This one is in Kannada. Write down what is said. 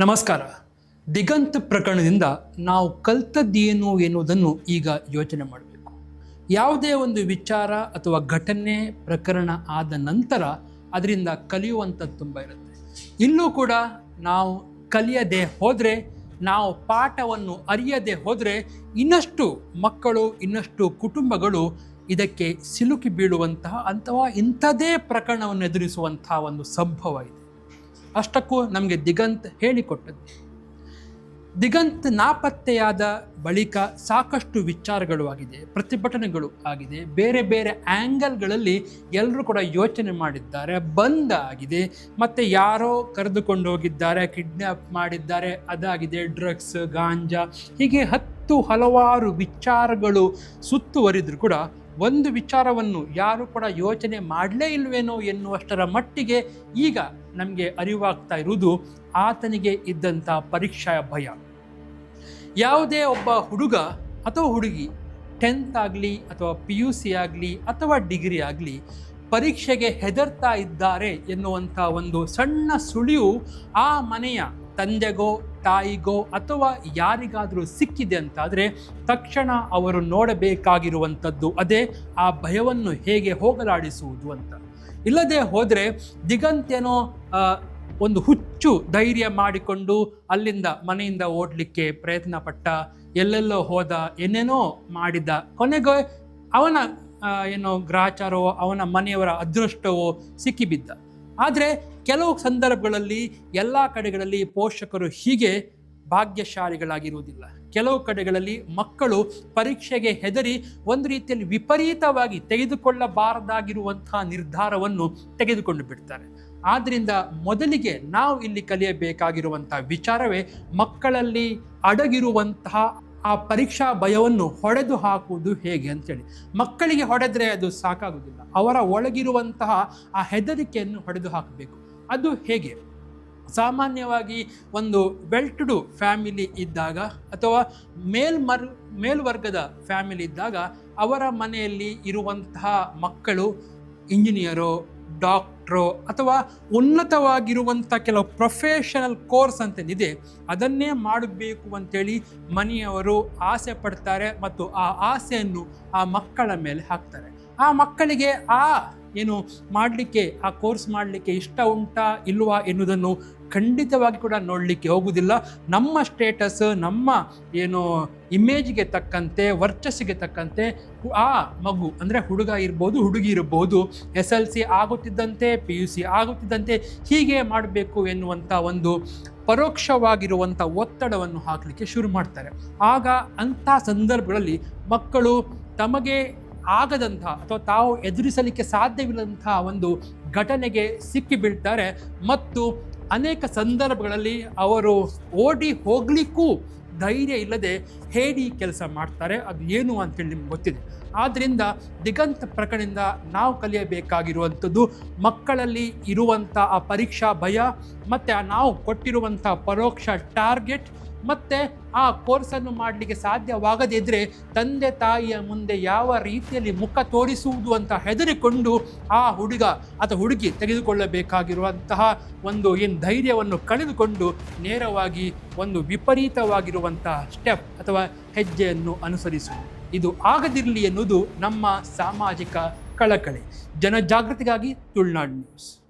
ನಮಸ್ಕಾರ. ದಿಗಂತ ಪ್ರಕರಣದಿಂದ ನಾವು ಕಲ್ತದ್ದೇನು ಎನ್ನುವುದನ್ನು ಈಗ ಯೋಚನೆ ಮಾಡಬೇಕು. ಯಾವುದೇ ಒಂದು ವಿಚಾರ ಅಥವಾ ಘಟನೆ, ಪ್ರಕರಣ ಆದ ನಂತರ ಅದರಿಂದ ಕಲಿಯುವಂಥದ್ದು ತುಂಬ ಇರುತ್ತೆ. ಇಲ್ಲೂ ಕೂಡ ನಾವು ಕಲಿಯದೆ ಹೋದರೆ, ನಾವು ಪಾಠವನ್ನು ಅರಿಯದೆ ಹೋದರೆ ಇನ್ನಷ್ಟು ಮಕ್ಕಳು, ಇನ್ನಷ್ಟು ಕುಟುಂಬಗಳು ಇದಕ್ಕೆ ಸಿಲುಕಿ ಬೀಳುವಂತಹ ಅಥವಾ ಇಂಥದೇ ಪ್ರಕರಣವನ್ನು ಎದುರಿಸುವಂತಹ ಒಂದು ಸಂಭವ ಇದೆ. ಅಷ್ಟಕ್ಕೂ ನಮಗೆ ದಿಗಂತ್ ಹೇಳಿಕೊಟ್ಟದ್ದು. ದಿಗಂತ್ ನಾಪತ್ತೆಯಾದ ಬಳಿಕ ಸಾಕಷ್ಟು ವಿಚಾರಗಳು ಆಗಿದೆ, ಪ್ರತಿಭಟನೆಗಳು ಆಗಿದೆ, ಬೇರೆ ಬೇರೆ ಆ್ಯಂಗಲ್ಗಳಲ್ಲಿ ಎಲ್ಲರೂ ಕೂಡ ಯೋಚನೆ ಮಾಡಿದ್ದಾರೆ, ಬಂದ್ ಆಗಿದೆ, ಮತ್ತು ಯಾರೋ ಕರೆದುಕೊಂಡು ಹೋಗಿದ್ದಾರೆ ಕಿಡ್ನ್ಯಾಪ್ ಮಾಡಿದ್ದಾರೆ, ಅದಾಗಿದೆ, ಡ್ರಗ್ಸ್, ಗಾಂಜಾ, ಹೀಗೆ ಹತ್ತು ಹಲವಾರು ವಿಚಾರಗಳು ಸುತ್ತುವರಿದ್ರು ಕೂಡ ಒಂದು ವಿಚಾರವನ್ನು ಯಾರು ಕೂಡ ಯೋಚನೆ ಮಾಡಲೇ ಇಲ್ವೇನೋ ಎನ್ನುವಷ್ಟರ ಮಟ್ಟಿಗೆ ಈಗ ನಮಗೆ ಅರಿವಾಗ್ತಾ ಇರುವುದು ಆತನಿಗೆ ಇದ್ದಂಥ ಪರೀಕ್ಷಾ ಭಯ. ಯಾವುದೇ ಒಬ್ಬ ಹುಡುಗ ಅಥವಾ ಹುಡುಗಿ ಟೆಂತ್ ಆಗಲಿ ಅಥವಾ ಪಿ ಯು ಸಿ ಆಗಲಿ ಅಥವಾ ಡಿಗ್ರಿ ಆಗಲಿ ಪರೀಕ್ಷೆಗೆ ಹೆದರ್ತಾ ಇದ್ದಾರೆ ಎನ್ನುವಂಥ ಒಂದು ಸಣ್ಣ ಸುಳಿವು ಆ ಮನೆಯ ತಂದೆಗೋ ತಾಯಿಗೋ ಅಥವಾ ಯಾರಿಗಾದರೂ ಸಿಕ್ಕಿದೆ ಅಂತಾದರೆ ತಕ್ಷಣ ಅವರು ನೋಡಬೇಕಾಗಿರುವಂಥದ್ದು ಅದೇ ಆ ಭಯವನ್ನು ಹೇಗೆ ಹೋಗಲಾಡಿಸುವುದು ಅಂತ. ಇಲ್ಲದೆ ಹೋದರೆ ದಿಗಂತೇನೋ ಒಂದು ಹುಚ್ಚು ಧೈರ್ಯ ಮಾಡಿಕೊಂಡು ಅಲ್ಲಿಂದ ಮನೆಯಿಂದ ಓಡಲಿಕ್ಕೆ ಪ್ರಯತ್ನ ಪಟ್ಟ, ಎಲ್ಲೆಲ್ಲೋ ಹೋದ, ಏನೇನೋ ಮಾಡಿದ, ಕೊನೆಗೆ ಅವನ ಏನೋ ಗ್ರಹಚಾರವೋ ಅವನ ಮನೆಯವರ ಅದೃಷ್ಟವೋ ಸಿಕ್ಕಿಬಿದ್ದ. ಆದರೆ ಕೆಲವು ಸಂದರ್ಭಗಳಲ್ಲಿ ಎಲ್ಲ ಕಡೆಗಳಲ್ಲಿ ಪೋಷಕರು ಹೀಗೆ ಭಾಗ್ಯಶಾಲಿಗಳಾಗಿರುವುದಿಲ್ಲ. ಕೆಲವು ಕಡೆಗಳಲ್ಲಿ ಮಕ್ಕಳು ಪರೀಕ್ಷೆಗೆ ಹೆದರಿ ಒಂದು ರೀತಿಯಲ್ಲಿ ವಿಪರೀತವಾಗಿ ತೆಗೆದುಕೊಳ್ಳಬಾರದಾಗಿರುವಂತಹ ನಿರ್ಧಾರವನ್ನು ತೆಗೆದುಕೊಂಡು ಬಿಡ್ತಾರೆ. ಆದ್ದರಿಂದ ಮೊದಲಿಗೆ ನಾವು ಇಲ್ಲಿ ಕಲಿಯಬೇಕಾಗಿರುವಂತಹ ವಿಚಾರವೇ ಮಕ್ಕಳಲ್ಲಿ ಅಡಗಿರುವಂತಹ ಆ ಪರೀಕ್ಷಾ ಭಯವನ್ನು ಹೊಡೆದು ಹಾಕುವುದು ಹೇಗೆ ಅಂತೇಳಿ. ಮಕ್ಕಳಿಗೆ ಹೊಡೆದ್ರೆ ಅದು ಸಾಕಾಗುವುದಿಲ್ಲ. ಅವರ ಒಳಗಿರುವಂತಹ ಆ ಹೆದರಿಕೆಯನ್ನು ಹೊಡೆದು ಹಾಕಬೇಕು. ಅದು ಹೇಗೆ? ಸಾಮಾನ್ಯವಾಗಿ ಒಂದು ಬೆಲ್ಟ್ಡು ಫ್ಯಾಮಿಲಿ ಇದ್ದಾಗ ಅಥವಾ ಮೇಲ್ಮರ್, ಮೇಲ್ವರ್ಗದ ಫ್ಯಾಮಿಲಿ ಇದ್ದಾಗ ಅವರ ಮನೆಯಲ್ಲಿ ಇರುವಂತಹ ಮಕ್ಕಳು, ಇಂಜಿನಿಯರೋ ಡಾಕ್ಟ್ರೋ ಅಥವಾ ಉನ್ನತವಾಗಿರುವಂಥ ಕೆಲವು ಪ್ರೊಫೆಷನಲ್ ಕೋರ್ಸ್ ಅಂತೇನಿದೆ, ಅದನ್ನೇ ಮಾಡಬೇಕು ಅಂತೇಳಿ ಮನೆಯವರು ಆಸೆ ಪಡ್ತಾರೆ ಮತ್ತು ಆ ಆಸೆಯನ್ನು ಆ ಮಕ್ಕಳ ಮೇಲೆ ಹಾಕ್ತಾರೆ. ಆ ಮಕ್ಕಳಿಗೆ ಆ ಏನು ಮಾಡಲಿಕ್ಕೆ, ಆ ಕೋರ್ಸ್ ಮಾಡಲಿಕ್ಕೆ ಇಷ್ಟ ಉಂಟಾ ಇಲ್ವಾ ಎನ್ನುವುದನ್ನು ಖಂಡಿತವಾಗಿ ಕೂಡ ನೋಡಲಿಕ್ಕೆ ಹೋಗುವುದಿಲ್ಲ. ನಮ್ಮ ಸ್ಟೇಟಸ್ ನಮ್ಮ ಏನು ಇಮೇಜ್ಗೆ ತಕ್ಕಂತೆ, ವರ್ಚಸ್ಸಿಗೆ ತಕ್ಕಂತೆ ಆ ಮಗು ಅಂದರೆ ಹುಡುಗ ಇರ್ಬೋದು, ಹುಡುಗಿ ಇರ್ಬೋದು, ಎಸ್ ಎಲ್ ಸಿ ಆಗುತ್ತಿದ್ದಂತೆ, ಪಿ ಯು ಸಿ ಆಗುತ್ತಿದ್ದಂತೆ ಹೀಗೆ ಮಾಡಬೇಕು ಎನ್ನುವಂಥ ಒಂದು ಪರೋಕ್ಷವಾಗಿರುವಂಥ ಒತ್ತಡವನ್ನು ಹಾಕಲಿಕ್ಕೆ ಶುರು ಮಾಡ್ತಾರೆ. ಆಗ ಅಂಥ ಸಂದರ್ಭಗಳಲ್ಲಿ ಮಕ್ಕಳು ತಮಗೆ ಆಗದಂಥ ಅಥವಾ ತಾವು ಎದುರಿಸಲಿಕ್ಕೆ ಸಾಧ್ಯವಿಲ್ಲದಂಥ ಒಂದು ಘಟನೆಗೆ ಸಿಕ್ಕಿ ಬೀಳ್ತಾರೆ ಮತ್ತು ಅನೇಕ ಸಂದರ್ಭಗಳಲ್ಲಿ ಅವರು ಓಡಿ ಹೋಗಲಿಕ್ಕೂ ಧೈರ್ಯ ಇಲ್ಲದೆ ಹೇಡಿ ಕೆಲಸ ಮಾಡ್ತಾರೆ. ಅದು ಏನು ಅಂತೇಳಿ ನಿಮ್ಗೆ ಗೊತ್ತಿದೆ. ಆದ್ದರಿಂದ ದಿಗಂತ ಪ್ರಕರಣದಿಂದ ನಾವು ಕಲಿಯಬೇಕಾಗಿರುವಂಥದ್ದು ಮಕ್ಕಳಲ್ಲಿ ಇರುವಂಥ ಆ ಪರೀಕ್ಷಾ ಭಯ, ಮತ್ತು ನಾವು ಕೊಟ್ಟಿರುವಂಥ ಪರೋಕ್ಷ ಟಾರ್ಗೆಟ್ ಮತ್ತು ಆ ಕೋರ್ಸನ್ನು ಮಾಡಲಿಕ್ಕೆ ಸಾಧ್ಯವಾಗದಿದ್ದರೆ ತಂದೆ ತಾಯಿಯ ಮುಂದೆ ಯಾವ ರೀತಿಯಲ್ಲಿ ಮುಖ ತೋರಿಸುವುದು ಅಂತ ಹೆದರಿಕೊಂಡು ಆ ಹುಡುಗ ಅಥವಾ ಹುಡುಗಿ ತೆಗೆದುಕೊಳ್ಳಬೇಕಾಗಿರುವಂತಹ ಒಂದು ಏನು ಧೈರ್ಯವನ್ನು ಕಳೆದುಕೊಂಡು ನೇರವಾಗಿ ಒಂದು ವಿಪರೀತವಾಗಿರುವಂತಹ ಸ್ಟೆಪ್ ಅಥವಾ ಹೆಜ್ಜೆಯನ್ನು ಅನುಸರಿಸುವುದು ಇದು ಆಗದಿರಲಿ ಎನ್ನುವುದು ನಮ್ಮ ಸಾಮಾಜಿಕ ಕಳಕಳಿ. ಜನಜಾಗೃತಿಗಾಗಿ ತುಳುನಾಡು ನ್ಯೂಸ್